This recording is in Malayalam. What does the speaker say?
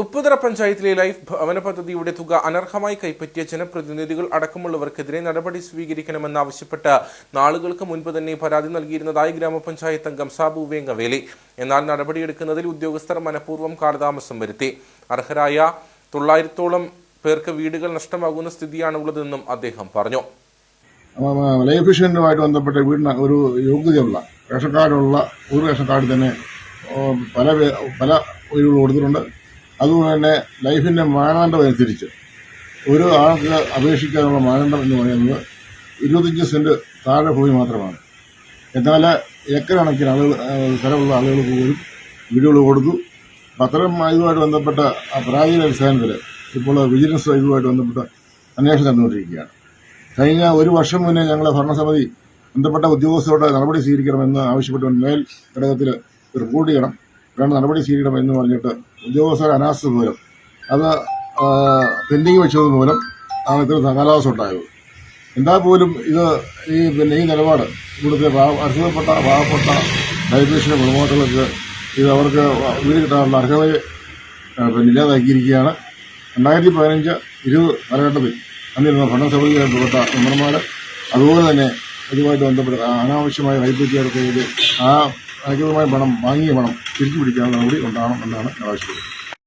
ഉപ്പുതറ പഞ്ചായത്തിലെ ലൈഫ് ഭവന പദ്ധതിയുടെ തുക അനർഹമായി കൈപ്പറ്റിയ ജനപ്രതിനിധികൾ അടക്കമുള്ളവർക്കെതിരെ നടപടി സ്വീകരിക്കണമെന്നാവശ്യപ്പെട്ട് നാളുകൾക്ക് മുൻപ് തന്നെ പരാതി നൽകിയിരുന്നതായി ഗ്രാമപഞ്ചായത്ത് അംഗം സാബു വേങ്ങവേലി. എന്നാൽ നടപടിയെടുക്കുന്നതിൽ ഉദ്യോഗസ്ഥർ മനഃപൂർവം കാലതാമസം വരുത്തി. അർഹരായ തൊള്ളായിരത്തോളം പേർക്ക് വീടുകൾ നഷ്ടമാകുന്ന സ്ഥിതിയാണ് ഉള്ളതെന്നും അദ്ദേഹം പറഞ്ഞു. ലൈഫ് ഒരു യോഗ്യതയുള്ള റേഷൻ കാർഡുള്ള ഒരു റേഷൻ കാർഡ് തന്നെ പല പല വീടുകൾ കൊടുത്തിട്ടുണ്ട്. അതുപോലെ തന്നെ ലൈഫിന്റെ മാനദണ്ഡം അനുസരിച്ച് ഒരു ആൾക്ക് അപേക്ഷിക്കാനുള്ള മാനദണ്ഡം എന്ന് പറയുന്നത് ഇരുപത്തഞ്ച് സെന്റ് താഴെ ഭൂമി മാത്രമാണ്. എന്നാൽ ഏക്കർ കണക്കിന് ആളുകൾ സ്ഥലമുള്ള ആളുകൾക്ക് പോലും വീടുകൾ കൊടുത്തു. പത്രം ഇതുമായിട്ട് ബന്ധപ്പെട്ട പരാതിയുടെ അടിസ്ഥാനത്തിൽ ഇപ്പോൾ വിജിലൻസ് ഇതുമായിട്ട് ബന്ധപ്പെട്ട അന്വേഷണം നടന്നുകൊണ്ടിരിക്കുകയാണ്. കഴിഞ്ഞ ഒരു വർഷം മുന്നേ ഞങ്ങളെ ഭരണസമിതി ബന്ധപ്പെട്ട ഉദ്യോഗസ്ഥരോട് നടപടി സ്വീകരിക്കണമെന്ന് ആവശ്യപ്പെട്ട് മേൽ ഘടകത്തിൽ റിപ്പോർട്ട് ചെയ്യണം. വേണ്ട നടപടി സ്വീകരിക്കണം എന്ന് പറഞ്ഞിട്ട് ഉദ്യോഗസ്ഥരുടെ അനാസ്ഥ മൂലം അത് പെൻഡിങ് വെച്ചത് മൂലം ആണ് ഇത്ര കാലാവസ്ഥ ഉണ്ടായത്. എന്നാൽ പോലും ഇത് ഈ പിന്നെ ഈ നിലപാട് ഇവിടുത്തെ അർഹതപ്പെട്ട പാവപ്പെട്ട ഡയബറ്റീസിന്റെ ഗുണഭോക്താക്കൾക്ക് ഇത് അവർക്ക് വീട് കിട്ടാനുള്ള അർഹതയെ പിന്നെ ഇല്ലാതാക്കിയിരിക്കുകയാണ്. രണ്ടായിരത്തി പതിനഞ്ച് ഇരുപത് കാലഘട്ടത്തിൽ അന്നിരുന്ന ഭരണസമിതിയുമായി ബന്ധപ്പെട്ട മെമ്പർമാർ അതുപോലെ തന്നെ ഇതുമായിട്ട് ബന്ധപ്പെട്ട അനാവശ്യമായ വൈദ്യുതി ഇത് ആ അനധികൃതമായ പണം വാങ്ങിയ പണം തിരിച്ചു പിടിക്കാനുള്ള നടപടി ഉണ്ടാകണം എന്നാണ് ഞാൻ ആവശ്യപ്പെടുന്നത്.